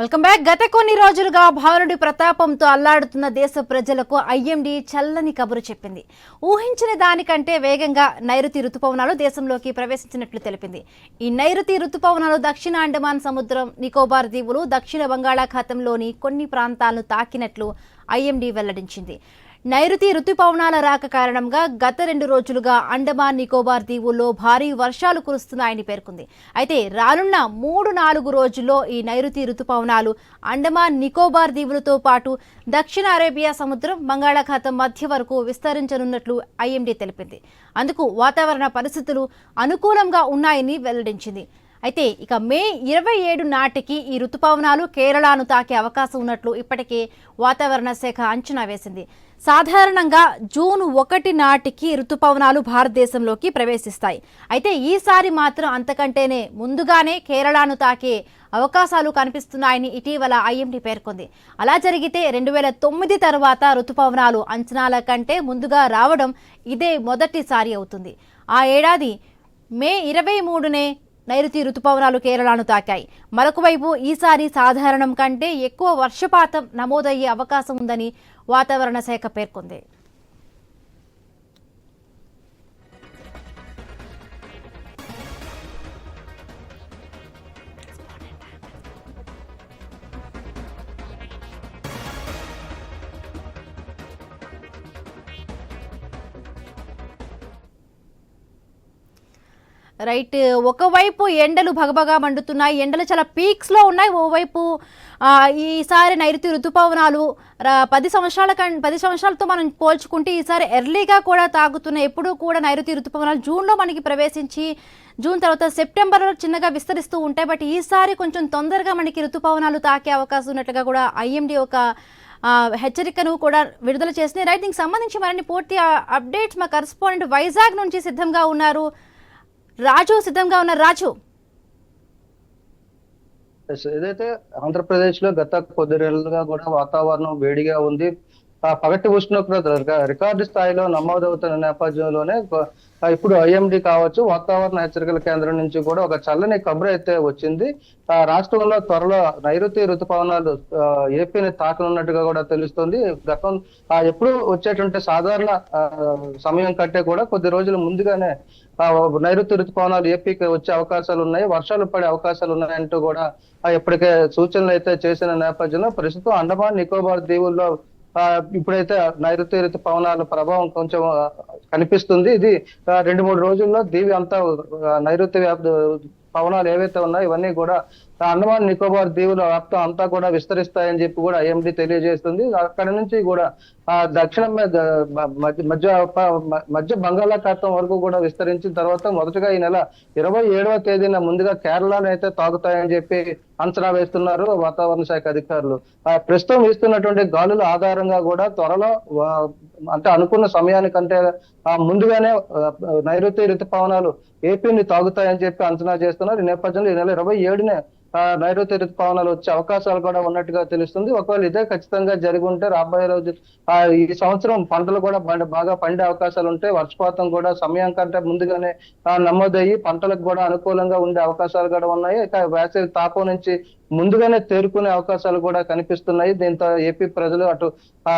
Welcome back. గత కొన్ని రోజులుగా భానుడి ప్రతాపంతో అల్లాడుతున్న దేశ ప్రజలకు ఐఎండీ చల్లని కబురు చెప్పింది. ఊహించిన దానికంటే వేగంగా నైరుతి రుతుపవనాలు దేశంలోకి ప్రవేశించినట్లు తెలిపింది. ఈ నైరుతి రుతుపవనాలు దక్షిణ అండమాన్ సముద్రం నికోబార్ దీవులు దక్షిణ బంగాళాఖాతంలోని కొన్ని ప్రాంతాలను తాకినట్లు ఐఎండీ వెల్లడించింది. నైరుతి రుతుపవనాల రాక కారణంగా గత రెండు రోజులుగా అండమాన్ నికోబార్ దీవుల్లో భారీ వర్షాలు కురుస్తున్నాయని పేర్కొంది. అయితే రానున్న మూడు నాలుగు రోజుల్లో ఈ నైరుతి రుతుపవనాలు అండమాన్ నికోబార్ దీవులతో పాటు దక్షిణ అరేబియా సముద్రం బంగాళాఖాతం మధ్య వరకు విస్తరించనున్నట్లు ఐఎండీ తెలిపింది. అందుకు వాతావరణ పరిస్థితులు అనుకూలంగా ఉన్నాయని వెల్లడించింది. అయితే ఇక మే ఇరవై ఏడు నాటికి ఈ రుతుపవనాలు కేరళను తాకే అవకాశం ఉన్నట్లు ఇప్పటికే వాతావరణ శాఖ అంచనా వేసింది. సాధారణంగా జూన్ ఒకటి నాటికి రుతుపవనాలు భారతదేశంలోకి ప్రవేశిస్తాయి. అయితే ఈసారి మాత్రం అంతకంటేనే ముందుగానే కేరళను తాకే అవకాశాలు కనిపిస్తున్నాయని ఇటీవల ఐఎండీ పేర్కొంది. అలా జరిగితే రెండు వేల తొమ్మిది తర్వాత రుతుపవనాలు అంచనాల కంటే ముందుగా రావడం ఇదే మొదటిసారి అవుతుంది. ఆ ఏడాది మే ఇరవై మూడునే నైరుతి రుతుపవనాలు కేరళను తాకాయి. మరొకవైపు ఈసారి సాధారణం కంటే ఎక్కువ వర్షపాతం నమోదయ్యే అవకాశం ఉందని వాతావరణ శాఖ పేర్కొంది. రైట్. ఒకవైపు ఎండలు భగభగా మండుతున్నాయి. ఎండలు చాలా పీక్స్లో ఉన్నాయి. ఓవైపు ఈసారి నైరుతి ఋతుపవనాలు పది సంవత్సరాల కం పది సంవత్సరాలతో మనం పోల్చుకుంటే ఈసారి ఎర్లీగా కూడా తాగుతున్నాయి. ఎప్పుడూ కూడా నైరుతి ఋతుపవనాలు జూన్లో మనకి ప్రవేశించి జూన్ తర్వాత సెప్టెంబర్లో చిన్నగా విస్తరిస్తూ ఉంటాయి. బట్ ఈసారి కొంచెం తొందరగా మనకి ఋతుపవనాలు తాకే అవకాశం ఉన్నట్లుగా కూడా ఐఎండి ఒక హెచ్చరికను కూడా విడుదల చేసింది. రైట్ దీనికి సంబంధించి మరిన్ని పూర్తి అప్డేట్స్ మా కరస్పాండెంట్ వైజాగ్ నుంచి సిద్ధంగా ఉన్నారు. రాజు సిద్ధంగా ఉన్న రాజు. ఏదైతే ఆంధ్రప్రదేశ్లో గత కొద్ది నెలలుగా కూడా వాతావరణం వేడిగా ఉంది పగటి ఉష్ణోగ్రత రికార్డు స్థాయిలో నమోదవుతున్న నేపథ్యంలోనే ఇప్పుడు ఐఎండి కావచ్చు వాతావరణ హెచ్చరికల కేంద్రం నుంచి కూడా ఒక చల్లని కబురు అయితే వచ్చింది. ఆ రాష్ట్రంలో త్వరలో నైరుతి ఋతుపవనాలు ఏపీని తాకనున్నట్టుగా కూడా తెలుస్తుంది. గతం ఎప్పుడు వచ్చేటువంటి సాధారణ సమయం కంటే కూడా కొద్ది రోజుల ముందుగానే నైరుతి ఋతుపవనాలు ఏపీకి వచ్చే అవకాశాలు ఉన్నాయి. వర్షాలు పడే అవకాశాలు ఉన్నాయంటూ కూడా ఇప్పటికే సూచనలు అయితే చేసిన నేపథ్యంలో ప్రస్తుతం అండమాన్ నికోబార్ దీవుల్లో ఇప్పుడైతే నైరుతి ఋతు పవనాల ప్రభావం కొంచెం కనిపిస్తుంది. ఇది ఆ, రెండు మూడు రోజుల్లో దీవి అంతా నైరుతి వ్యాప్త పవనాలు ఏవైతే ఉన్నాయో ఇవన్నీ కూడా అండమాన్ నికోబార్ దీవుల వ్యాప్తం అంతా కూడా విస్తరిస్తాయని చెప్పి కూడా ఐఎండి తెలియజేస్తుంది. అక్కడ నుంచి కూడా ఆ దక్షిణ మధ్య మధ్య బంగాళాఖాతం వరకు కూడా విస్తరించిన తర్వాత మొదటగా ఈ నెల ఇరవై ఏడవ తేదీన ముందుగా కేరళను అయితే తాగుతాయని చెప్పి అంచనా వేస్తున్నారు వాతావరణ శాఖ అధికారులు. ఆ ప్రస్తుతం ఇస్తున్నటువంటి గాలుల ఆధారంగా కూడా త్వరలో అంటే అనుకున్న సమయానికంటే ఆ ముందుగానే నైరుతి ఋతుపవనాలు ఏపీని తాగుతాయని చెప్పి అంచనా చేస్తున్నారు. ఈ నేపథ్యంలో ఈ నెల ఇరవై ఏడునే నైరుతి ఋతుపవనాలు వచ్చే అవకాశాలు కూడా ఉన్నట్టుగా తెలుస్తుంది. ఒకవేళ ఇదే ఖచ్చితంగా జరిగి ఉంటే రాబోయే రోజు ఆ ఈ సంవత్సరం పంటలు కూడా బాగా పండే అవకాశాలు ఉంటే వర్షపాతం కూడా సమయం కంటే ముందుగానే నమోదయ్యి పంటలకు కూడా అనుకూలంగా ఉండే అవకాశాలు కూడా ఉన్నాయి. ఇక వేసవి తాపం నుంచి ముందుగానే తేరుకునే అవకాశాలు కూడా కనిపిస్తున్నాయి. దీంతో ఏపీ ప్రజలు అటు ఆ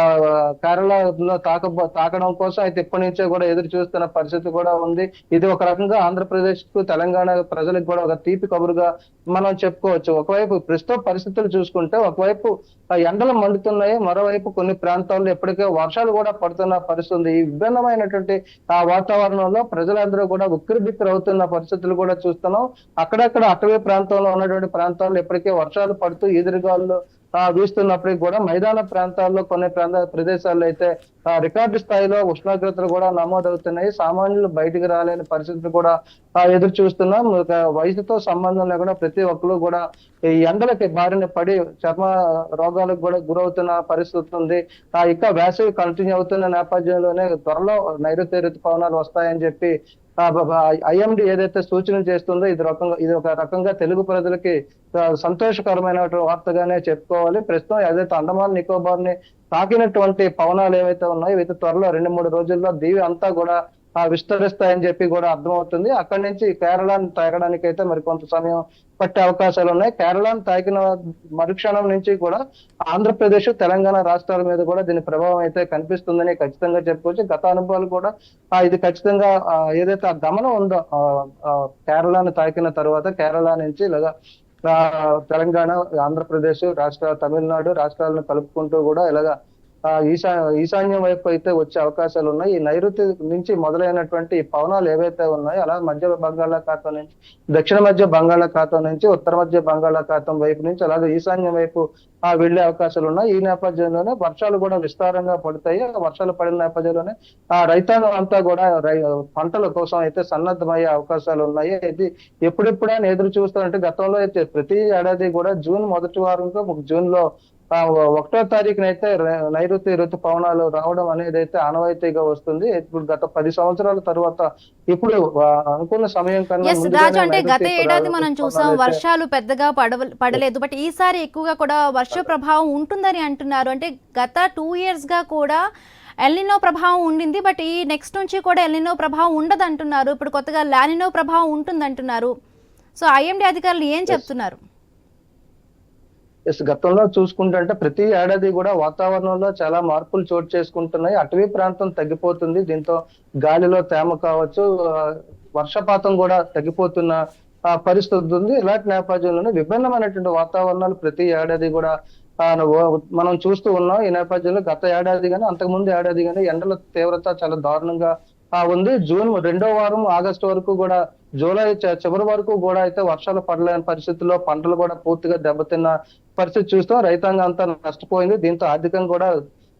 కేరళలో తాక తాకడం కోసం అయితే ఇప్పటి నుంచే కూడా ఎదురు చూస్తున్న పరిస్థితి కూడా ఉంది. ఇది ఒక రకంగా ఆంధ్రప్రదేశ్కు తెలంగాణ ప్రజలకు కూడా ఒక తీపి కబురుగా మనం చెప్పుకోవచ్చు. ఒకవైపు ప్రస్తుత పరిస్థితులు చూసుకుంటే ఒకవైపు ఎండలు మండుతున్నాయి. మరోవైపు కొన్ని ప్రాంతాల్లో ఎప్పటికే వర్షాలు కూడా పడుతున్న పరిస్థితి ఉంది. ఈ విభిన్నమైనటువంటి ఆ వాతావరణంలో ప్రజలందరూ కూడా ఉక్కిరిబిక్కిరి అవుతున్న పరిస్థితులు కూడా చూస్తున్నాం. అక్కడక్కడ అటవీ ప్రాంతంలో ఉన్నటువంటి ప్రాంతాల్లో ఎప్పటికే వర్షాలు పడుతూ ఈదురుగాలు వీస్తున్నప్పటికీ కూడా మైదాన ప్రాంతాల్లో కొన్ని ప్రాంత ప్రదేశాల్లో అయితే రికార్డు స్థాయిలో ఉష్ణోగ్రతలు కూడా నమోదవుతున్నాయి. సామాన్యులు బయటికి రాలేని పరిస్థితులు కూడా ఎదురు చూస్తున్నాం. వయసుతో సంబంధం లేకుండా ప్రతి ఒక్కరు కూడా ఈ ఎండలకి బారిన పడి చర్మ రోగాలకు కూడా గురవుతున్న పరిస్థితి ఉంది. ఇంకా వేసవి కంటిన్యూ అవుతున్న నేపథ్యంలోనే త్వరలో నైరుతి ఋతుపవనాలు వస్తాయని చెప్పి ఐఎండి ఏదైతే సూచన చేస్తుందో ఇది రకంగా ఇది ఒక రకంగా తెలుగు ప్రజలకి సంతోషకరమైన వార్తగానే చేసుకోవాలి ప్రస్తుతం ఏదైతే అండమాన్ నికోబార్ని తాకినటువంటి పవనాలు ఏవైతే ఉన్నాయో ఇవి త్వరలో రెండు మూడు రోజుల్లో దీవి అంతా కూడా ఆ విస్తరిస్తాయని చెప్పి కూడా అర్థమవుతుంది. అక్కడి నుంచి కేరళను తాగడానికి అయితే మరి కొంత సమయం పట్టే అవకాశాలు ఉన్నాయి. కేరళను తాకిన మరుక్షణం నుంచి కూడా ఆంధ్రప్రదేశ్ తెలంగాణ రాష్ట్రాల మీద కూడా దీని ప్రభావం అయితే కనిపిస్తుందని ఖచ్చితంగా చెప్పుకోవచ్చు. గత అనుభవాలు కూడా ఆ, ఇది ఖచ్చితంగా ఏదైతే ఆ గమనం ఉందో ఆ, కేరళను తాకిన తర్వాత కేరళ నుంచి లేదా తెలంగాణ ఆంధ్రప్రదేశ్ రాష్ట్ర తమిళనాడు రాష్ట్రాలను కలుపుకుంటూ కూడా ఇలాగా ఈశా ఈశాన్యం వైపు అయితే వచ్చే అవకాశాలు ఉన్నాయి. ఈ నైరుతి నుంచి మొదలైనటువంటి పవనాలు ఏవైతే ఉన్నాయో అలా మధ్య బంగాళాఖాతం నుంచి దక్షిణ మధ్య బంగాళాఖాతం నుంచి ఉత్తర మధ్య బంగాళాఖాతం వైపు నుంచి అలాగే ఈశాన్యం వైపు ఆ వెళ్ళే అవకాశాలు ఉన్నాయి. ఈ నేపథ్యంలోనే వర్షాలు కూడా విస్తారంగా పడతాయి. వర్షాలు పడిన నేపథ్యంలోనే ఆ రైతాంగం అంతా కూడా రై- పంటల కోసం అయితే సన్నద్ధమయ్యే అవకాశాలు ఉన్నాయి. ఇది ఎప్పుడెప్పుడైనా ఎదురు చూస్తారంటే గతంలో అయితే ప్రతి ఏడాది కూడా జూన్ మొదటి వారంలో జూన్లో ఒకటో తారీఖున అయితే నైరుతి ఋతుపవనాలు రావడం అనేది అయితే ఆనవాయితీగా వస్తుంది. ఇప్పుడు గత పది సంవత్సరాల తర్వాత ఇప్పుడు అనుకున్న సమయం కన్నా అంటే గత ఏడాది మనం చూసాం వర్షాలు పెద్దగా పడలేదు. బట్ ఈసారి ఎక్కువగా కూడా వర్ష ప్రభావం ఉంటుందని అంటున్నారు. అంటే గత టూ ఇయర్స్గా కూడా ఎల్నినో ప్రభావం ఉండింది. బట్ ఈ నెక్స్ట్ నుంచి కూడా ఎల్నినో ప్రభావం ఉండదు అంటున్నారు ఇప్పుడు కొత్తగా లానినో ప్రభావం ఉంటుంది అంటున్నారు సో ఐఎండి అధికారులు ఏం చెప్తున్నారు? ఎస్ గతంలో చూసుకుంటే ప్రతి ఏడాది కూడా వాతావరణంలో చాలా మార్పులు చోటు చేసుకుంటున్నాయి. అటవీ ప్రాంతం తగ్గిపోతుంది. దీంతో గాలిలో తేమ కావచ్చు వర్షపాతం కూడా తగ్గిపోతున్న ఆ, పరిస్థితి ఉంది. ఇలాంటి నేపథ్యంలోనే విభిన్నమైనటువంటి వాతావరణాలు ప్రతి ఏడాది కూడా మనం చూస్తూ ఉన్నాం. ఈ నేపథ్యంలో గత ఏడాది కానీ అంతకుముందు ఏడాది కానీ ఎండల తీవ్రత చాలా దారుణంగా ఉంది. జూన్ రెండో వారం ఆగస్టు వరకు కూడా జూలై చివరి వరకు కూడా అయితే వర్షాలు పడలేని పరిస్థితుల్లో పంటలు కూడా పూర్తిగా దెబ్బతిన్న పరిస్థితి చూస్తాం. రైతాంగం అంతా నష్టపోయింది. దీంతో ఆర్థికంగా కూడా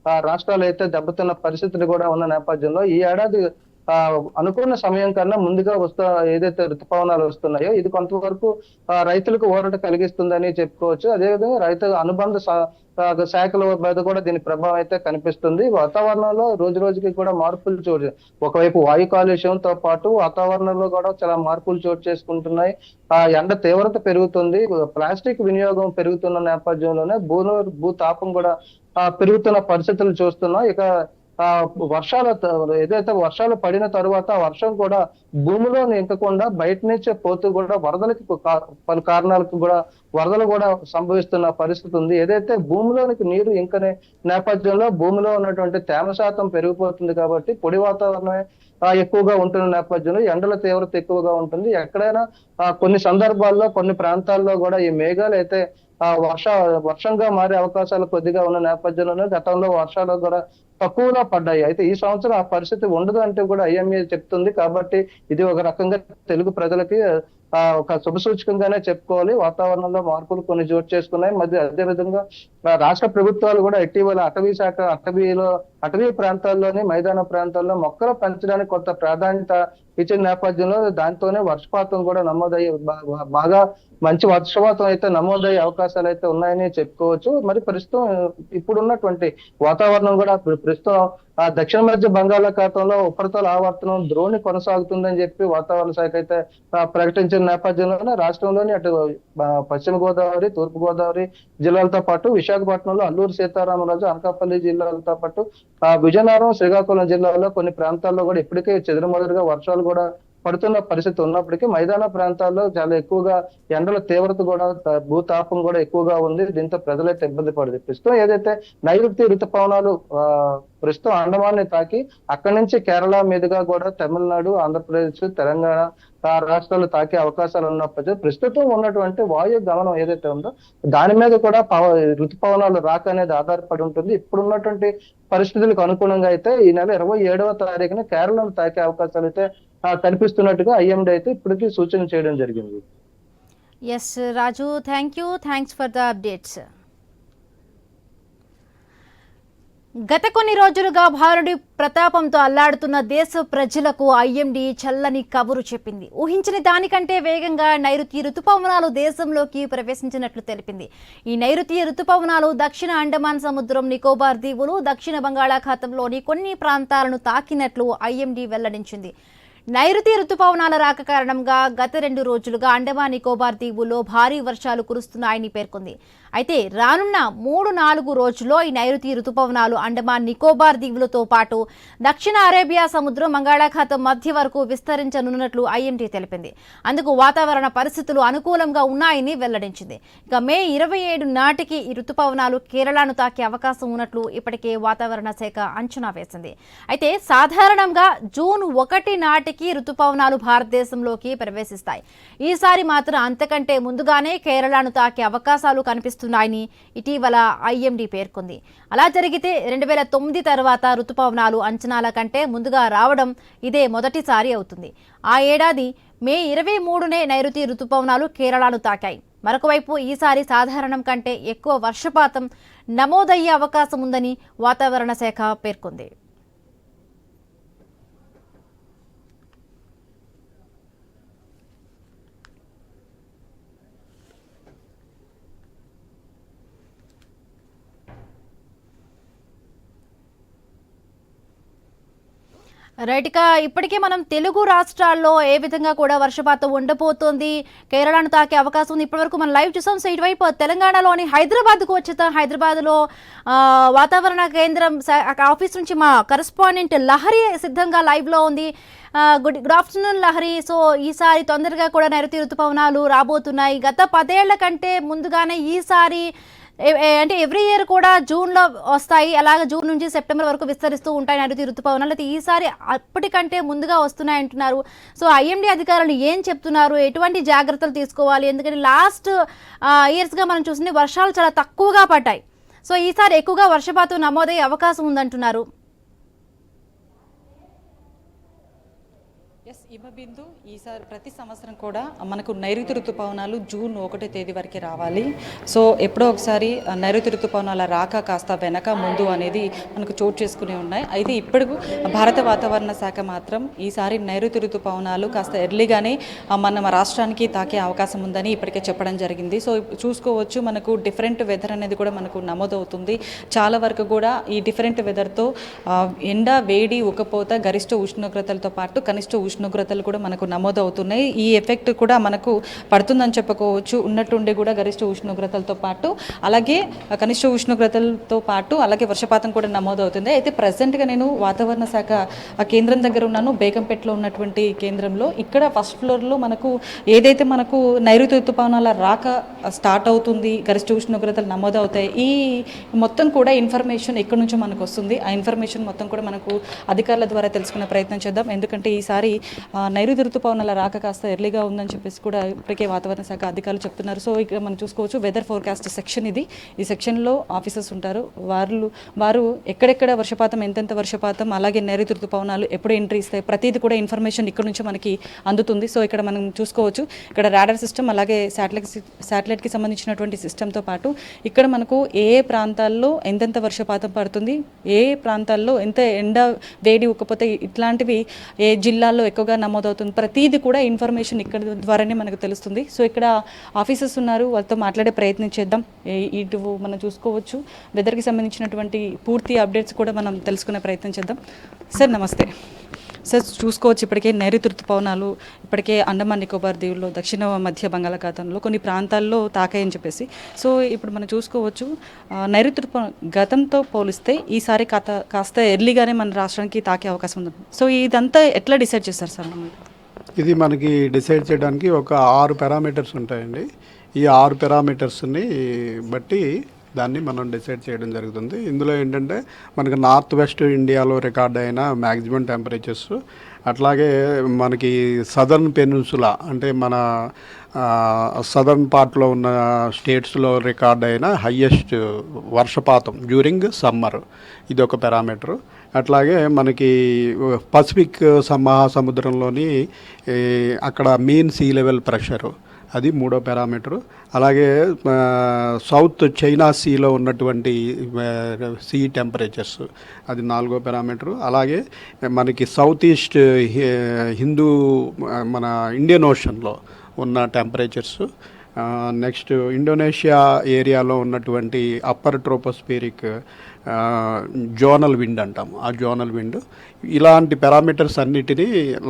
ఆ రాష్ట్రాలు అయితే దెబ్బతిన్న పరిస్థితులు కూడా ఉన్న నేపథ్యంలో ఈ ఏడాది అనుకున్న సమయం కన్నా ముందుగా వస్తా ఏదైతే ఋతుపవనాలు వస్తున్నాయో ఇది కొంతవరకు ఆ, రైతులకు ఊరట కలిగిస్తుందని చెప్పుకోవచ్చు. అదేవిధంగా రైతు అనుబంధ శాఖల మీద కూడా దీని ప్రభావం అయితే కనిపిస్తుంది. వాతావరణంలో రోజు రోజుకి కూడా మార్పులు చోటు ఒకవైపు వాయు కాలుష్యంతో పాటు వాతావరణంలో కూడా చాలా మార్పులు చోటు చేసుకుంటున్నాయి. ఆ ఎండ తీవ్రత పెరుగుతుంది. ప్లాస్టిక్ వినియోగం పెరుగుతున్న నేపథ్యంలోనే భూ భూతాపం కూడా ఆ, పెరుగుతున్న పరిస్థితులు చూస్తున్నాం. ఇక ఆ వర్షాల ఏదైతే వర్షాలు పడిన తర్వాత వర్షం కూడా భూమిలో నింకకుండా బయట నుంచే పోతూ కూడా వరదలకి పలు కారణాలకు కూడా వరదలు కూడా సంభవిస్తున్న పరిస్థితి ఉంది. ఏదైతే భూమిలోనికి నీరు ఇంకనే నేపథ్యంలో భూమిలో ఉన్నటువంటి తేమ శాతం పెరిగిపోతుంది కాబట్టి పొడి వాతావరణమే ఎక్కువగా ఉంటున్న నేపథ్యంలో ఎండల తీవ్రత ఎక్కువగా ఉంటుంది. ఎక్కడైనా కొన్ని సందర్భాల్లో కొన్ని ప్రాంతాల్లో కూడా ఈ మేఘాలు అయితే ఆ వర్ష వర్షంగా మారే అవకాశాలు కొద్దిగా ఉన్న నేపథ్యంలోనే గతంలో వర్షాలు కూడా తక్కువలో పడ్డాయి. అయితే ఈ సంవత్సరం ఆ పరిస్థితి ఉండదు అంటే కూడా ఐఎంఏ చెప్తుంది. కాబట్టి ఇది ఒక రకంగా తెలుగు ప్రజలకి ఆ ఒక శుభసూచకంగానే చెప్పుకోవాలి. వాతావరణంలో మార్పులు కొన్ని చోటు చేసుకున్నాయి. మధ్య అదే విధంగా రాష్ట్ర ప్రభుత్వాలు కూడా ఇటీవల అటవీ శాఖ అటవీలో అటవీ ప్రాంతాల్లోని మైదాన ప్రాంతాల్లో మొక్కలు పెంచడానికి కొంత ప్రాధాన్యత ఇచ్చిన నేపథ్యంలో దాంతోనే వర్షపాతం కూడా నమోదయ్యే బాగా మంచి వర్షపాతం అయితే నమోదయ్యే అవకాశాలు అయితే ఉన్నాయని చెప్పుకోవచ్చు. మరి ప్రస్తుతం ఇప్పుడున్నటువంటి వాతావరణం కూడా ప్రస్తుతం ఆ దక్షిణ మధ్య బంగాళాఖాతంలో ఉపరితల ఆవర్తనం ద్రోణి కొనసాగుతుందని చెప్పి వాతావరణ శాఖ అయితే ప్రకటించిన నేపథ్యంలోనే రాష్ట్రంలోని అటు పశ్చిమ గోదావరి తూర్పు గోదావరి జిల్లాలతో పాటు విశాఖపట్నంలో అల్లూరు సీతారామరాజు అనకాపల్లి జిల్లాలతో పాటు ఆ, విజయనగరం శ్రీకాకుళం జిల్లాలో కొన్ని ప్రాంతాల్లో కూడా ఇప్పటికే చెదురుమదురుగా వర్షాలు కూడా పడుతున్న పరిస్థితి ఉన్నప్పటికీ మైదాన ప్రాంతాల్లో చాలా ఎక్కువగా ఎండల తీవ్రత కూడా భూతాపం కూడా ఎక్కువగా ఉంది. దీంతో ప్రజలైతే ఇబ్బంది పడింది ప్రస్తుతం ఏదైతే నైరుతి ఋతుపవనాలు ఆ ప్రస్తుతం అండమాన్ని తాకి అక్కడి నుంచి కేరళ మీదుగా కూడా తమిళనాడు ఆంధ్రప్రదేశ్ తెలంగాణ రాష్ట్రాలు తాకే అవకాశాలు ఉన్నప్పటికీ ప్రస్తుతం ఉన్నటువంటి వాయు గమనం ఏదైతే ఉందో దాని మీద కూడా పవ ఋతుపవనాలు రాక అనేది ఆధారపడి ఉంటుంది. ఇప్పుడు ఉన్నటువంటి పరిస్థితులకు అనుగుణంగా అయితే ఈ నెల ఇరవై ఏడవ తారీఖున కేరళను తాకే అవకాశాలు అయితే కనిపిస్తున్నట్టుగా ఐఎండీ అయితే ఇప్పటికీ సూచన చేయడం జరిగింది. S Raju thank you thanks for the updates గత కొన్ని రోజులుగా భారుడి ప్రతాపంతో అల్లాడుతున్న దేశ ప్రజలకు ఐఎండీ చల్లని కబురు చెప్పింది. ఊహించిన దానికంటే వేగంగా నైరుతి రుతుపవనాలు దేశంలోకి ప్రవేశించినట్లు తెలిపింది. ఈ నైరుతి రుతుపవనాలు దక్షిణ అండమాన్ సముద్రం నికోబార్ దీవులు దక్షిణ బంగాళాఖాతంలోని కొన్ని ప్రాంతాలను తాకినట్లు ఐఎండీ వెల్లడించింది. నైరుతి రుతుపవనాల రాక కారణంగా గత రెండు రోజులుగా అండమాన్ నికోబార్ దీవుల్లో భారీ వర్షాలు కురుస్తున్నాయని పేర్కొంది. అయితే రానున్న మూడు నాలుగు రోజుల్లో ఈ నైరుతి రుతుపవనాలు అండమాన్ నికోబార్ దీవులతో పాటు దక్షిణ అరేబియా సముద్రం బంగాళాఖాతం మధ్య వరకు విస్తరించనున్నట్లు ఐఎండీ తెలిపింది. అందుకు వాతావరణ పరిస్థితులు అనుకూలంగా ఉన్నాయని వెల్లడించింది. ఇక మే ఇరవై ఏడు నాటికి ఈ రుతుపవనాలు కేరళను తాకే అవకాశం ఉన్నట్లు ఇప్పటికే వాతావరణ శాఖ అంచనా వేసింది. అయితే సాధారణంగా జూన్ ఒకటి నాటి నాటికి రుతుపవనాలు భారతదేశంలోకి ప్రవేశిస్తాయి. ఈసారి మాత్రం అంతకంటే ముందుగానే కేరళను తాకే అవకాశాలు కనిపిస్తున్నాయని ఇటీవల ఐఎండీ పేర్కొంది. అలా జరిగితే రెండు వేల తొమ్మిది తర్వాత రుతుపవనాలు అంచనాల కంటే ముందుగా రావడం ఇదే మొదటిసారి అవుతుంది. ఆ ఏడాది మే ఇరవై మూడునే నైరుతి రుతుపవనాలు కేరళను తాకాయి. మరొకవైపు ఈసారి సాధారణం కంటే ఎక్కువ వర్షపాతం నమోదయ్యే అవకాశం ఉందని వాతావరణ శాఖ పేర్కొంది. రైట్ ఇక ఇప్పటికే మనం తెలుగు రాష్ట్రాల్లో ఏ విధంగా కూడా వర్షపాతం ఉండబోతోంది కేరళను తాకే అవకాశం ఉంది. ఇప్పటివరకు మనం లైవ్ చూసాం. సో ఇటువైపు తెలంగాణలోని హైదరాబాద్కు వచ్చేత హైదరాబాద్లో వాతావరణ కేంద్రం స- ఆఫీస్ నుంచి మా కరస్పాండెంట్ లహరి సిద్ధంగా లైవ్లో ఉంది. Good good afternoon Lahari. So ఈసారి తొందరగా కూడా నైరుతి ఋతుపవనాలు రాబోతున్నాయి. గత పదేళ్ళ కంటే ముందుగానే ఈసారి అంటే ఎవ్రీ ఇయర్ కూడా జూన్లో వస్తాయి. అలాగే జూన్ నుంచి సెప్టెంబర్ వరకు విస్తరిస్తూ ఉంటాయి నైరుతి ఋతుపవనాలు. అయితే ఈసారి అప్పటికంటే ముందుగా వస్తున్నాయి అంటున్నారు సో ఐఎండీ అధికారులు ఏం చెప్తున్నారు? ఎటువంటి జాగ్రత్తలు తీసుకోవాలి? ఎందుకంటే లాస్ట్ ఇయర్స్గా మనం చూసింది వర్షాలు చాలా తక్కువగా పడ్డాయి. సో ఈసారి ఎక్కువగా వర్షపాతం నమోదయ్యే అవకాశం ఉందంటున్నారు. ఎస్ హిమబిందు ఈసారి ప్రతి సంవత్సరం కూడా మనకు నైరుతి ఋతుపవనాలు జూన్ ఒకటో తేదీ వరకు రావాలి. సో ఎప్పుడో ఒకసారి నైరుతి ఋతుపవనాల రాక కాస్త వెనక ముందు అనేది మనకు చోటు చేసుకునే ఉన్నాయి. అయితే ఇప్పుడు భారత వాతావరణ శాఖ మాత్రం ఈసారి నైరుతి ఋతుపవనాలు కాస్త ఎర్లీగానే మన రాష్ట్రానికి తాకే అవకాశం ఉందని ఇప్పటికే చెప్పడం జరిగింది. సో చూసుకోవచ్చు మనకు డిఫరెంట్ వెదర్ అనేది కూడా మనకు నమోదవుతుంది. చాలా వరకు కూడా ఈ డిఫరెంట్ వెదర్తో ఎండ వేడి ఉకపోత గరిష్ట ఉష్ణోగ్రతలతో పాటు కనిష్ట ఉష్ణోగ్రత ఉష్ణోగ్రతలు కూడా మనకు నమోదవుతున్నాయి. ఈ ఎఫెక్ట్ కూడా మనకు పడుతుందని చెప్పుకోవచ్చు. ఉన్నట్టుండి కూడా గరిష్ట ఉష్ణోగ్రతలతో పాటు అలాగే కనిష్ట ఉష్ణోగ్రతలతో పాటు అలాగే వర్షపాతం కూడా నమోదవుతుంది. అయితే ప్రజెంట్గా నేను వాతావరణ శాఖ కేంద్రం దగ్గర ఉన్నాను. బేగంపేటలో ఉన్నటువంటి కేంద్రంలో. ఇక్కడ ఫస్ట్ ఫ్లోర్లో మనకు ఏదైతే మనకు నైరుతి ఋతుపవనాల రాక స్టార్ట్ అవుతుంది గరిష్ట ఉష్ణోగ్రతలు నమోదవుతాయి ఈ మొత్తం కూడా ఇన్ఫర్మేషన్ ఎక్కడి నుంచో మనకు వస్తుంది. ఆ ఇన్ఫర్మేషన్ మొత్తం కూడా మనకు అధికారుల ద్వారా తెలుసుకునే ప్రయత్నం చేద్దాం. ఎందుకంటే ఈసారి నైరుతి ఋతుపవనాల రాక కాస్త ఎర్లీగా ఉందని చెప్పేసి కూడా ఇప్పటికే వాతావరణ శాఖ అధికారులు చెప్తున్నారు. సో ఇక్కడ మనం చూసుకోవచ్చు వెదర్ ఫోర్కాస్ట్ సెక్షన్ ఇది. ఈ సెక్షన్లో ఆఫీసర్స్ ఉంటారు. వారు వారు ఎక్కడెక్కడ వర్షపాతం ఎంతెంత వర్షపాతం అలాగే నైరుతి ఋతుపవనాలు ఎప్పుడు ఎంట్రీ ఇస్తాయి ప్రతిదీ కూడా ఇన్ఫర్మేషన్ ఇక్కడ నుంచి మనకి అందుతుంది. సో ఇక్కడ మనం చూసుకోవచ్చు. ఇక్కడ రాడర్ సిస్టమ్ అలాగే శాటిలైట్ శాటిలైట్కి సంబంధించినటువంటి సిస్టమ్తో పాటు ఇక్కడ మనకు ఏ ప్రాంతాల్లో ఎంతెంత వర్షపాతం పడుతుంది ఏ ఏ ప్రాంతాల్లో ఎంత ఎండ వేడి ఉక్కపోతే ఇట్లాంటివి ఏ జిల్లాల్లో ఎక్కువగా నమోదవుతుంది. ప్రతిదీ కూడా ఇన్ఫర్మేషన్ ఇక్కడ ద్వారానే మనకు తెలుస్తుంది. సో ఇక్కడ ఆఫీసర్స్ ఉన్నారు. వాళ్ళతో మాట్లాడే ప్రయత్నం చేద్దాం. ఇటు మనం చూసుకోవచ్చు. వెదర్కి సంబంధించినటువంటి పూర్తి అప్డేట్స్ కూడా మనం తెలుసుకునే ప్రయత్నం చేద్దాం. సార్ నమస్తే. సార్ చూసుకోవచ్చు. ఇప్పటికే నైరుతి ఋతుపవనాలు ఇప్పటికే అండమాన్ నికోబార్ దీవుల్లో దక్షిణ మధ్య బంగాళాఖాతంలో కొన్ని ప్రాంతాల్లో తాకాయని చెప్పేసి. సో ఇప్పుడు మనం చూసుకోవచ్చు నైరుతి ఋతుపవనం గతంతో పోలిస్తే ఈసారి కాత కాస్త ఎర్లీగానే మన రాష్ట్రానికి తాకే అవకాశం ఉంది. సో ఇదంతా ఎట్లా డిసైడ్ చేస్తారు సార్ ఇది మనకి డిసైడ్ చేయడానికి ఒక ఆరు పారామీటర్స్ ఉంటాయండి. ఈ ఆరు పారామీటర్స్ని బట్టి దాన్ని మనం డిసైడ్ చేయడం జరుగుతుంది. ఇందులో ఏంటంటే మనకి నార్త్ వెస్ట్ ఇండియాలో రికార్డ్ అయిన మ్యాక్సిమం టెంపరేచర్స్ అట్లాగే మనకి సదర్న్ పెనున్సులా అంటే మన సదర్న్ పార్ట్లో ఉన్న స్టేట్స్లో రికార్డ్ అయిన హయ్యెస్ట్ వర్షపాతం డ్యూరింగ్ సమ్మర్. ఇది ఒక పారామీటరు. అట్లాగే మనకి పసిఫిక్ మహాసముద్రంలోని సముద్రంలోని అక్కడ మెయిన్ సీ లెవెల్ ప్రెషరు. అది మూడో పారామీటరు. అలాగే సౌత్ చైనా సీలో ఉన్నటువంటి సీ టెంపరేచర్స్ అది నాలుగో పారామీటరు. అలాగే మనకి సౌత్ ఈస్ట్ హి- హిందూ మన ఇండియన్ ఓషన్లో ఉన్న టెంపరేచర్స్ నెక్స్ట్ ఇండోనేషియా ఏరియాలో ఉన్నటువంటి అప్పర్ ట్రోపోస్ఫిరిక్ జోనల్ విండ్ అంటాం. ఆ జోనల్ విండ్. ఇలాంటి పారామీటర్స్ అన్నిటినీ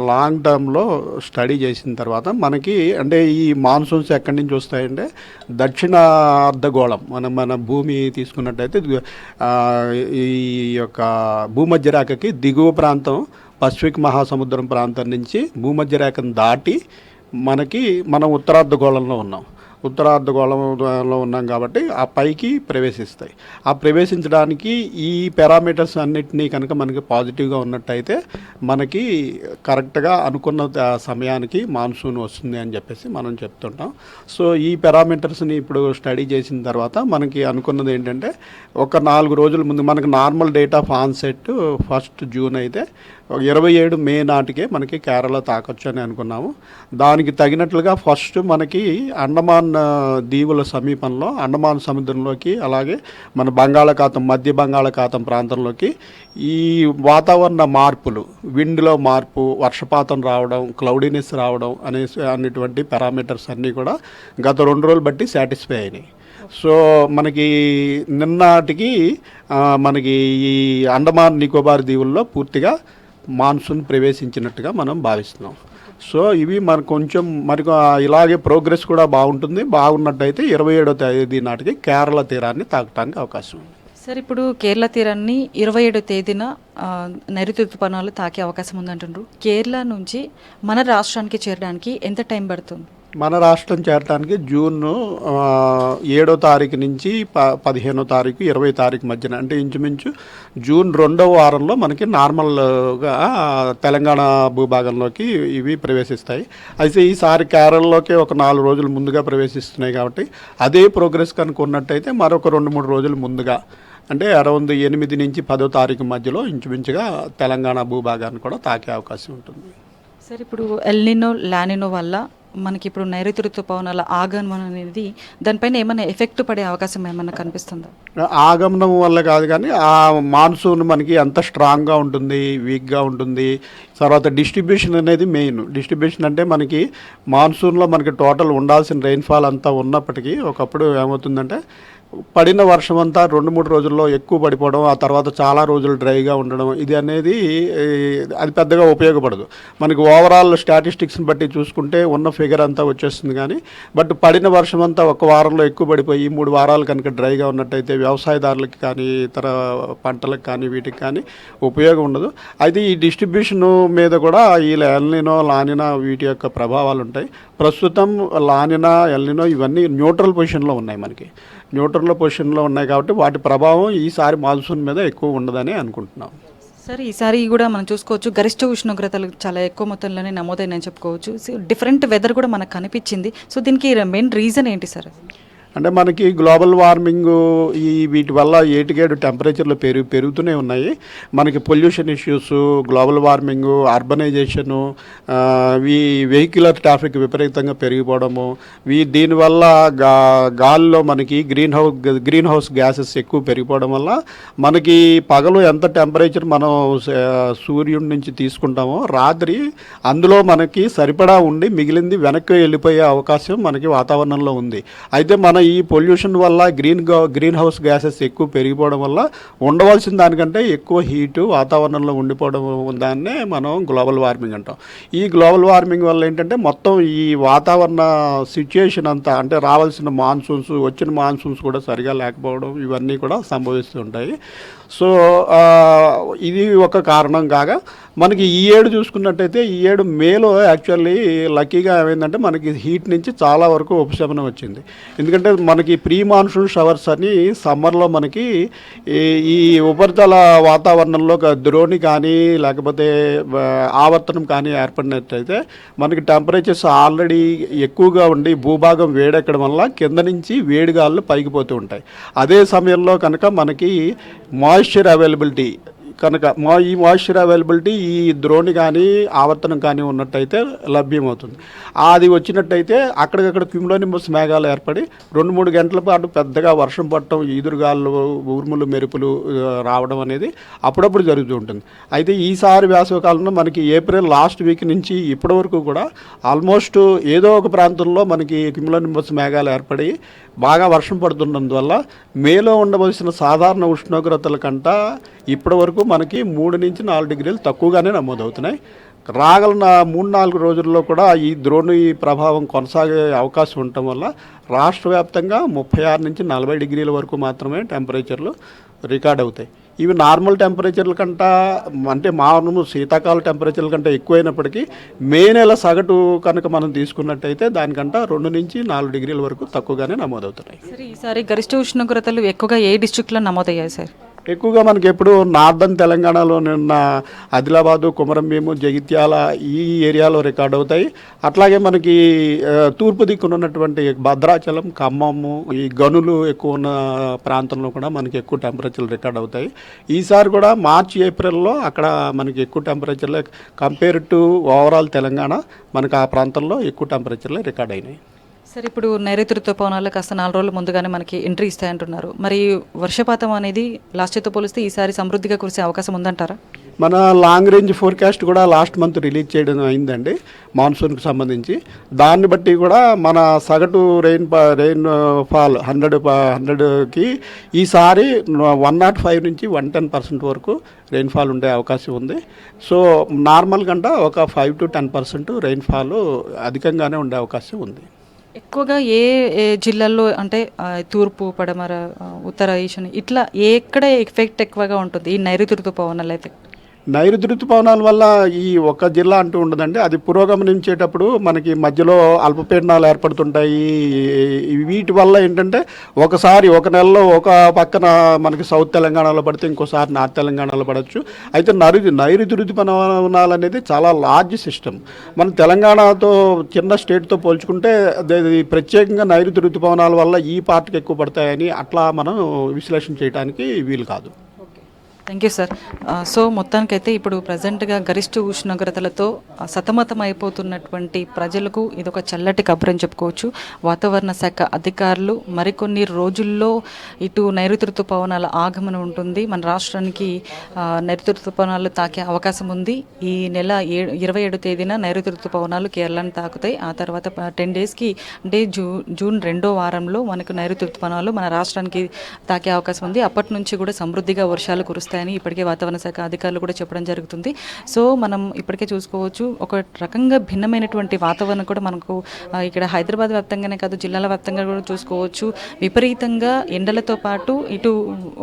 లాంగ్ టర్మ్లో స్టడీ చేసిన తర్వాత మనకి అంటే ఈ మాన్సూన్స్ ఎక్కడి నుంచి వస్తాయంటే దక్షిణ అర్ధగోళం మనం మన భూమి తీసుకున్నట్టయితే ఈ యొక్క భూమధ్యరేఖకి దిగువ ప్రాంతం పసిఫిక్ మహాసముద్రం ప్రాంతం నుంచి భూమధ్యరేఖను దాటి మనకి మనం ఉత్తరార్ధగోళంలో ఉన్నాం. ఉత్తరార్ధగోళంలో ఉన్నాం కాబట్టి ఆ పైకి ప్రవేశిస్తాయి. ఆ ప్రవేశించడానికి ఈ పారామీటర్స్ అన్నిటినీ కనుక మనకి పాజిటివ్గా ఉన్నట్టయితే మనకి కరెక్ట్గా అనుకున్న సమయానికి మాన్సూన్ వస్తుంది అని చెప్పేసి మనం చెప్తుంటాం. సో ఈ పారామీటర్స్ని ఇప్పుడు స్టడీ చేసిన తర్వాత మనకి అనుకున్నది ఏంటంటే ఒక నాలుగు రోజుల ముందు మనకి normal date of onset first June అయితే ఇరవై ఏడు మే నాటికే మనకి కేరళ తాకొచ్చు అని అనుకున్నాము. దానికి తగినట్లుగా ఫస్ట్ మనకి అండమాన్ ఆ, దీవుల సమీపంలో అండమాన్ సముద్రంలోకి అలాగే మన బంగాళాఖాతం మధ్య బంగాళాఖాతం ప్రాంతంలోకి ఈ వాతావరణ మార్పులు విండ్లో మార్పు వర్షపాతం రావడం క్లౌడీనెస్ రావడం అనే అనేటువంటి పారామీటర్స్ అన్నీ కూడా గత రెండు రోజులు బట్టి సాటిస్ఫై అయినాయి. సో మనకి నిన్నటికి మనకి ఈ అండమాన్ నికోబార్ దీవుల్లో పూర్తిగా మాన్సూన్ ప్రవేశించినట్టుగా మనం భావిస్తున్నాం. సో ఇవి మరి కొంచెం మరి ఇలాగే ప్రోగ్రెస్ కూడా బాగుంటుంది. బాగున్నట్టయితే ఇరవై ఏడో తేదీ నాటికి కేరళ తీరాన్ని తాకటానికి అవకాశం ఉంది. సార్ ఇప్పుడు కేరళ తీరాన్ని ఇరవై ఏడో తేదీన నైరుతి ఋతుపవనాలు తాకే అవకాశం ఉందంటుండ్రు కేరళ నుంచి మన రాష్ట్రానికి చేరడానికి ఎంత టైం పడుతుంది? మన రాష్ట్రం చేరడానికి జూన్ ఏడో తారీఖు నుంచి ప పదిహేనో తారీఖు ఇరవై తారీఖు మధ్యన అంటే ఇంచుమించు జూన్ రెండవ వారంలో మనకి నార్మల్గా తెలంగాణ భూభాగంలోకి ఇవి ప్రవేశిస్తాయి. అయితే ఈసారి కేరళలోకి ఒక నాలుగు రోజులు ముందుగా ప్రవేశిస్తున్నాయి కాబట్టి అదే ప్రోగ్రెస్ కనుక ఉన్నట్టయితే మరొక రెండు మూడు రోజులు ముందుగా అంటే అరౌండ్ ఎనిమిది నుంచి పదో తారీఖు మధ్యలో ఇంచుమించుగా తెలంగాణ భూభాగాన్ని కూడా తాకే అవకాశం ఉంటుంది. సార్ ఇప్పుడు ఎల్నినో లానినో వల్ల మనకి ఇప్పుడు నైరుతి ఋతుపవనాల ఆగమనం అనేది దానిపైన ఏమైనా ఎఫెక్ట్ పడే అవకాశం ఏమైనా కనిపిస్తుందా? ఆగమనం వల్ల కాదు కానీ ఆ మాన్సూన్ మనకి అంత స్ట్రాంగ్గా ఉంటుంది వీక్గా ఉంటుంది. తర్వాత డిస్ట్రిబ్యూషన్ అనేది మెయిన్ డిస్ట్రిబ్యూషన్ అంటే మనకి మాన్సూన్లో మనకి టోటల్ ఉండాల్సిన రెయిన్ఫాల్ అంతా ఉన్నప్పటికీ ఒకప్పుడు ఏమవుతుందంటే పడిన వర్షం అంతా రెండు మూడు రోజుల్లో ఎక్కువ పడిపోవడం ఆ తర్వాత చాలా రోజులు డ్రైగా ఉండడం ఇది అనేది అది పెద్దగా ఉపయోగపడదు. మనకి ఓవరాల్ స్టాటిస్టిక్స్ని బట్టి చూసుకుంటే ఉన్న ఫిగర్ అంతా వచ్చేస్తుంది కానీ బట్ పడిన వర్షం అంతా ఒక వారంలో ఎక్కువ పడిపోయి మూడు వారాలు కనుక డ్రైగా ఉన్నట్టయితే వ్యవసాయదారులకి కానీ ఇతర పంటలకు కానీ వీటికి కానీ ఉపయోగం ఉండదు. అయితే ఈ డిస్ట్రిబ్యూషన్ మీద కూడా ఈ ఎల్నినో లానినా వీటి యొక్క ప్రభావాలు ఉంటాయి. ప్రస్తుతం లానినా ఎల్నినో ఇవన్నీ న్యూట్రల్ పొజిషన్లో ఉన్నాయి మనకి. న్యూట్రల్ పొజిషన్లో ఉన్నాయి కాబట్టి వాటి ప్రభావం ఈసారి మాన్సూన్ మీద ఎక్కువ ఉండదని అనుకుంటున్నాం. సార్ ఈసారి కూడా మనం చూసుకోవచ్చు గరిష్ట ఉష్ణోగ్రతలు చాలా ఎక్కువ మొత్తంలోనే నమోదైనని చెప్పుకోవచ్చు. సో డిఫరెంట్ వెదర్ కూడా మనకు కనిపించింది. సో దీనికి మెయిన్ రీజన్ ఏంటి సార్ అంటే మనకి గ్లోబల్ వార్మింగ్ ఈ వీటి వల్ల ఏటికేడు టెంపరేచర్లు పెరుగు పెరుగుతూనే ఉన్నాయి. మనకి pollution issues global warming urbanisation ఈ వెహిక్యులర్ ట్రాఫిక్ విపరీతంగా పెరిగిపోవడము. వీ దీనివల్ల గా గాల్లో మనకి greenhouse greenhouse gases ఎక్కువ పెరిగిపోవడం వల్ల మనకి పగలు ఎంత టెంపరేచర్ మనం సూర్యుడి నుంచి తీసుకుంటామో రాత్రి అందులో మనకి సరిపడా ఉండి మిగిలింది వెనక్కి వెళ్ళిపోయే అవకాశం మనకి వాతావరణంలో ఉంది. అయితే మన ఈ పొల్యూషన్ వల్ల గ్రీన్ గ్రీన్ హౌస్ గ్యాసెస్ ఎక్కువ పెరిగిపోవడం వల్ల ఉండవలసిన దానికంటే ఎక్కువ హీటు వాతావరణంలో ఉండిపోవడం దాన్నే మనం గ్లోబల్ వార్మింగ్ అంటాం. ఈ గ్లోబల్ వార్మింగ్ వల్ల ఏంటంటే మొత్తం ఈ వాతావరణ సిచ్యుయేషన్ అంతా అంటే రావాల్సిన మాన్సూన్స్ వచ్చిన మాన్సూన్స్ కూడా సరిగా లేకపోవడం ఇవన్నీ కూడా సంభవిస్తుంటాయి సో ఇది ఒక కారణం కాగా మనకి ఈ ఏడు చూసుకున్నట్టయితే ఈ ఏడు మేలో యాక్చువల్లీ లక్కీగా ఏమైందంటే మనకి హీట్ నుంచి చాలా వరకు ఉపశమనం వచ్చింది. ఎందుకంటే మనకి ప్రీ మాన్సూన్ షవర్స్ అని సమ్మర్లో మనకి ఈ ఈ ఉపరితల వాతావరణంలో ఒక ద్రోణి కానీ లేకపోతే ఆవర్తనం కానీ ఏర్పడినట్టయితే మనకి టెంపరేచర్స్ ఆల్రెడీ ఎక్కువగా ఉండి భూభాగం వేడెక్కడం వల్ల కింద నుంచి వేడిగాళ్ళు పైకి పోతూ ఉంటాయి. అదే సమయంలో కనుక మనకి మా మాయిశ్చర్ అవైలబిలిటీ కనుక మా ఈ మాయిశ్చర్ అవైలబిలిటీ ఈ ద్రోణి కానీ ఆవర్తనం కానీ ఉన్నట్టయితే లభ్యమవుతుంది. అది వచ్చినట్టయితే అక్కడికక్కడ క్యూమ్లోనింబస్ మేఘాలు ఏర్పడి రెండు మూడు గంటల పాటు పెద్దగా వర్షం పడటం ఈదురుగాలు ఉరుములు మెరుపులు రావడం అనేది అప్పుడప్పుడు జరుగుతూ ఉంటుంది. అయితే ఈసారి వేసవికాలంలో మనకి ఏప్రిల్ లాస్ట్ వీక్ నుంచి ఇప్పటి వరకు కూడా ఆల్మోస్ట్ ఏదో ఒక ప్రాంతంలో మనకి క్యూమ్లోనింబస్ మేఘాలు ఏర్పడి బాగా వర్షం పడుతున్నందువల్ల మేలో ఉండవలసిన సాధారణ ఉష్ణోగ్రతల కంటే ఇప్పటి వరకు మనకి మూడు నుంచి నాలుగు డిగ్రీలు తక్కువగానే నమోదవుతున్నాయి. రాగల మూడు నాలుగు రోజుల్లో కూడా ఈ ద్రోణి ప్రభావం కొనసాగే అవకాశం ఉండటం వల్ల రాష్ట్ర వ్యాప్తంగా ముప్పై ఆరు నుంచి నలభై డిగ్రీల వరకు మాత్రమే టెంపరేచర్లు రికార్డ్ అవుతాయి. ఇవి నార్మల్ టెంపరేచర్ల కంట అంటే మామూలు శీతాకాల టెంపరేచర్ల కంటే ఎక్కువైనప్పటికీ మే నెల సగటు కనుక మనం తీసుకున్నట్టయితే దానికంట రెండు నుంచి నాలుగు డిగ్రీల వరకు తక్కువగానే నమోదవుతున్నాయి. సార్ ఈసారి గరిష్ట ఉష్ణోగ్రతలు ఎక్కువగా ఏ డిస్ట్రిక్ట్లో నమోదయ్యాయి సార్? ఎక్కువగా మనకి ఎప్పుడు నార్థన్ తెలంగాణలో నిన్న ఆదిలాబాదు కుమరంభీము జగిత్యాల ఈ ఏరియాలో రికార్డ్ అవుతాయి. అట్లాగే మనకి తూర్పు దిక్కున ఉన్నటువంటి భద్రాచలం ఖమ్మము ఈ గనులు ఎక్కువ ఉన్న ప్రాంతంలో కూడా మనకి ఎక్కువ టెంపరేచర్లు రికార్డ్ అవుతాయి. ఈసారి కూడా మార్చి ఏప్రిల్లో అక్కడ మనకి ఎక్కువ టెంపరేచర్లే కంపేర్ టు ఓవరాల్ తెలంగాణ మనకు ఆ ప్రాంతంలో ఎక్కువ టెంపరేచర్లే రికార్డ్ అయినాయి. సార్ ఇప్పుడు నైరుతి ఋతుపవనాలు కాస్త నాలుగు రోజుల ముందుగానే మనకి ఎంట్రీ ఇస్తాయంటున్నారు. మరి వర్షపాతం అనేది లాస్ట్ ఇయర్తో పోలిస్తే ఈసారి సమృద్ధిగా కురిసే అవకాశం ఉందంటారా? మన లాంగ్ రేంజ్ ఫోర్కాస్ట్ కూడా లాస్ట్ మంత్ రిలీజ్ చేయడం అయిందండి మాన్సూన్కి సంబంధించి. దాన్ని బట్టి కూడా మన సగటు రెయిన్ రెయిన్ ఫాల్ హండ్రెడ్ హండ్రెడ్కి ఈసారి వన్ నాట్ ఫైవ్ నుంచి వన్ టెన్ పర్సెంట్ వరకు రెయిన్ఫాల్ ఉండే అవకాశం ఉంది. సో నార్మల్ కంటే ఒక five to ten percent rainfall అధికంగానే ఉండే అవకాశం ఉంది. ఎక్కువగా ఏ ఏ జిల్లాల్లో అంటే తూర్పు పడమర ఉత్తర ఈశాన్య ఇట్లా ఎక్కడ ఎఫెక్ట్ ఎక్కువగా ఉంటుంది ఈ నైరుతి ఋతుపవనాల ఎఫెక్ట్ నైరుతి ఋతుపవనాల వల్ల ఈ ఒక జిల్లా అంటూ ఉండదండి. అది పురోగమనించేటప్పుడు మనకి మధ్యలో అల్పపీడనాలు ఏర్పడుతుంటాయి. వీటి వల్ల ఏంటంటే ఒకసారి ఒక నెలలో ఒక పక్కన మనకి సౌత్ తెలంగాణలో పడితే ఇంకోసారి నార్త్ తెలంగాణలో పడవచ్చు అయితే నైరుతి నైరుతి ఋతుపవనాలు అనేది చాలా లార్జ్ సిస్టమ్. మన తెలంగాణతో చిన్న స్టేట్తో పోల్చుకుంటే ప్రత్యేకంగా నైరుతి ఋతుపవనాల వల్ల ఈ పార్ట్కి ఎక్కువ పడతాయని అట్లా మనం విశ్లేషణ చేయడానికి వీలు కాదు. థ్యాంక్ యూ సార్ సో మొత్తానికైతే ఇప్పుడు ప్రజెంట్గా గరిష్ట ఉష్ణోగ్రతలతో సతమతం అయిపోతున్నటువంటి ప్రజలకు ఇది ఒక చల్లటి కబురని చెప్పుకోవచ్చు. వాతావరణ శాఖ అధికారులు మరికొన్ని రోజుల్లో ఇటు నైరుతి ఋతుపవనాల ఆగమనం ఉంటుంది. మన రాష్ట్రానికి నైరుతి ఋతుపవనాలు తాకే అవకాశం ఉంది. ఈ నెల ఏడు ఇరవై ఏడు తేదీన నైరుతి ఋతుపవనాలు కేరళను తాకుతాయి. ఆ తర్వాత టెన్ డేస్కి అంటే జూ జూన్ రెండో వారంలో మనకు నైరుతి ఋతుపవనాలు మన రాష్ట్రానికి తాకే అవకాశం ఉంది. అప్పటి నుంచి కూడా సమృద్ధిగా వర్షాలు కురుస్తాయి కురుస్తాయని ఇప్పటికే వాతావరణ శాఖ అధికారులు కూడా చెప్పడం జరుగుతుంది. సో మనం ఇప్పటికే చూసుకోవచ్చు ఒక రకంగా భిన్నమైనటువంటి వాతావరణం కూడా మనకు ఇక్కడ హైదరాబాద్ వ్యాప్తంగానే కాదు జిల్లాల వ్యాప్తంగా కూడా చూసుకోవచ్చు. విపరీతంగా ఎండలతో పాటు ఇటు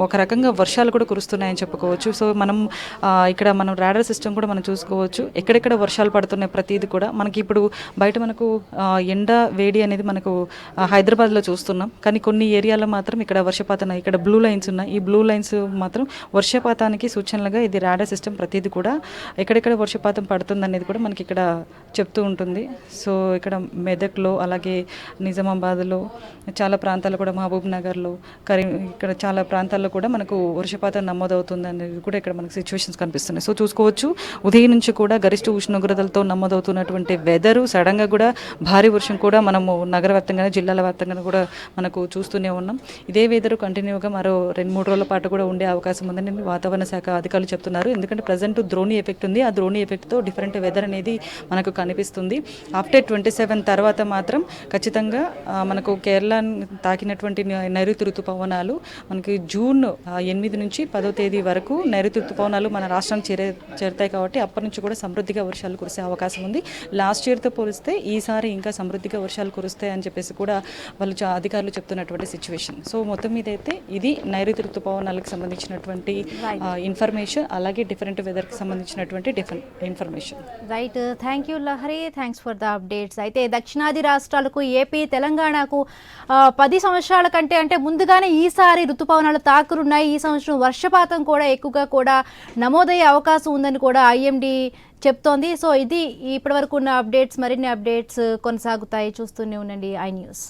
ఒక రకంగా వర్షాలు కూడా కురుస్తున్నాయని చెప్పుకోవచ్చు. సో మనం ఇక్కడ మనం రాడర్ సిస్టమ్ కూడా మనం చూసుకోవచ్చు. ఎక్కడెక్కడ వర్షాలు పడుతున్నాయి ప్రతిదీ కూడా. మనకి ఇప్పుడు బయట మనకు ఎండ వేడి అనేది మనకు హైదరాబాద్లో చూస్తున్నాం. కానీ కొన్ని ఏరియాలో మాత్రం ఇక్కడ వర్షపాతం ఇక్కడ బ్లూ లైన్స్ ఉన్నాయి. ఈ బ్లూ లైన్స్ మాత్రం వర్షపాతానికి సూచనలుగా ఇది రాడర్ సిస్టమ్ ప్రతిదీ కూడా ఎక్కడెక్కడ వర్షపాతం పడుతుంది అనేది కూడా మనకి ఇక్కడ చెప్తూ ఉంటుంది. సో ఇక్కడ మెదక్లో అలాగే నిజామాబాద్లో చాలా ప్రాంతాల్లో కూడా మహబూబ్ నగర్లో కరీం ఇక్కడ చాలా ప్రాంతాల్లో కూడా మనకు వర్షపాతం నమోదవుతుంది అనేది కూడా ఇక్కడ మనకు సిచ్యువేషన్స్ కనిపిస్తున్నాయి. సో చూసుకోవచ్చు. ఉదయం నుంచి కూడా గరిష్ట ఉష్ణోగ్రతలతో నమోదవుతున్నటువంటి వెదరు సడన్గా కూడా భారీ వర్షం కూడా మనము నగర వ్యాప్తంగానే జిల్లాల వ్యాప్తంగానే కూడా మనకు చూస్తూనే ఉన్నాం. ఇదే వెదరు కంటిన్యూగా మరో రెండు మూడు రోజుల పాటు కూడా ఉండే అవకాశం ఉందని వాతావరణ శాఖ అధికారులు చెప్తున్నారు. ఎందుకంటే ప్రజెంట్ ద్రోణి ఎఫెక్ట్ ఉంది. ఆ ద్రోణి ఎఫెక్ట్తో డిఫరెంట్ వెదర్ అనేది మనకు కనిపిస్తుంది. ఆఫ్టర్ ట్వంటీ సెవెన్ తర్వాత మాత్రం ఖచ్చితంగా మనకు కేరళ తాకినటువంటి నైరుతి ఋతుపవనాలు మనకి జూన్ ఎనిమిది నుంచి పదో తేదీ వరకు నైరుతి ఋతుపవనాలు మన రాష్ట్రానికి చేరే చేరుతాయి కాబట్టి అప్పటి నుంచి కూడా సమృద్ధిగా వర్షాలు కురిసే అవకాశం ఉంది. లాస్ట్ ఇయర్తో పోలిస్తే ఈసారి ఇంకా సమృద్ధిగా వర్షాలు కురుస్తాయి అని చెప్పేసి కూడా వాళ్ళు అధికారులు చెప్తున్నటువంటి సిచ్యువేషన్. సో మొత్తం మీద అయితే ఇది నైరుతి ఋతుపవనాలకు సంబంధించినటువంటి ఇన్ఫర్మేషన్ అలాగే డిఫరెంట్ వెదర్కి సంబంధించినటువంటి different information right thank you Lahari thanks for the updates అయితే దక్షిణాది రాష్ట్రాలకు ఏపీ తెలంగాణకు పది సంవత్సరాల కంటే అంటే ముందుగానే ఈసారి ఋతుపవనాలు తాకురున్నాయి ఈ సంవత్సరం వర్షపాతం కూడా ఎక్కువగా కూడా నమోదయ్యే అవకాశం ఉందని కూడా ఐఎండి చెప్తోంది. సో ఇది ఇప్పటివరకు ఉన్న అప్డేట్స్ మరిన్ని అప్డేట్స్ కొనసాగుతాయి. చూస్తూనే ఉండండి ఐ న్యూస్.